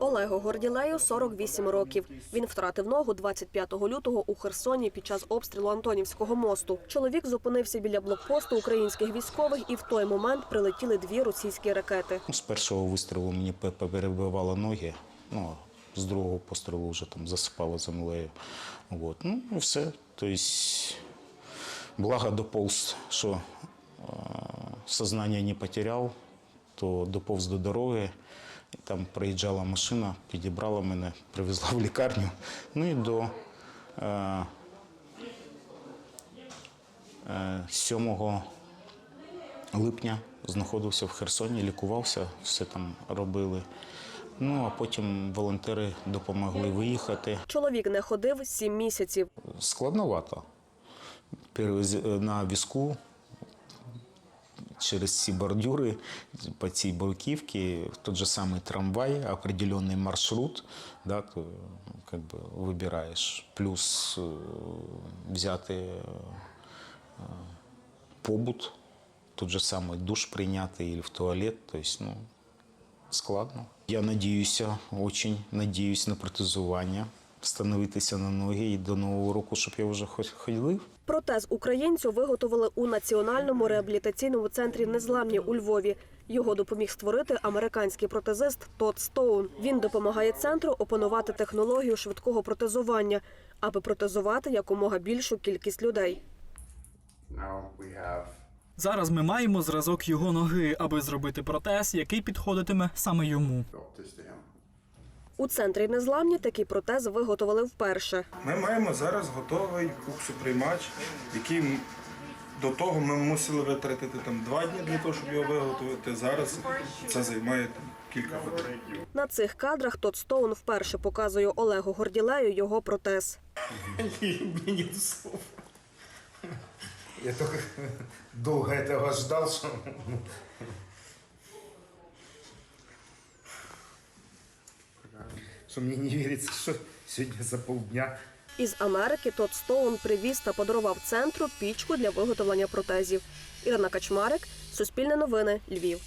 Олегу Горділею 48 років. Він втратив ногу 25 лютого у Херсоні під час обстрілу Антонівського мосту. Чоловік зупинився біля блокпосту українських військових, і в той момент прилетіли дві російські ракети. З першого вистрілу мені пе- перебивало ноги, ну, з другого пострілу вже там засипало землею. От. Ну і все. Тобто, благо доповз, що е, сознання не потеряв, то доповз до дороги. Там приїжджала машина, підібрала мене, привезла в лікарню. Ну і до е, е, 7 липня знаходився в Херсоні, лікувався, все там робили. Ну а потім волонтери допомогли виїхати. Чоловік не ходив сім місяців. Складновато. Перевез- На візку через ці бордюри, по цій бруківці, тот же самий трамвай, определенний маршрут, да, то, как бы вибираєш. Плюс е, взяти е, побут, тот же самый душ прийняти или в туалет, то есть, ну, складно. Я надіюся, очень надіюсь на протезування, встановитися на ноги і до нового року, щоб я вже хоч ходив. Протез українцю виготовили у національному реабілітаційному центрі Незламні у Львові. Його допоміг створити американський протезист Тодд Стоун. Він допомагає центру опанувати технологію швидкого протезування, аби протезувати якомога більшу кількість людей. Зараз ми маємо зразок його ноги, аби зробити протез, який підходитиме саме йому. У центрі Незламні такий протез виготовили вперше. Ми маємо зараз готовий буксоприймач, який до того ми мусили витратити там два дні для того, щоб його виготовити. Зараз це займає там кілька годин. На цих кадрах Тодд Стоун вперше показує Олегу Горділею його протез. Я только долго этого ждал, что... Что мені не віриться, що сьогодні за полдня Із Америки Тодд Стоун привіз та подарував центру пічку для виготовлення протезів. Ірина Качмарик, Суспільне новини, Львів.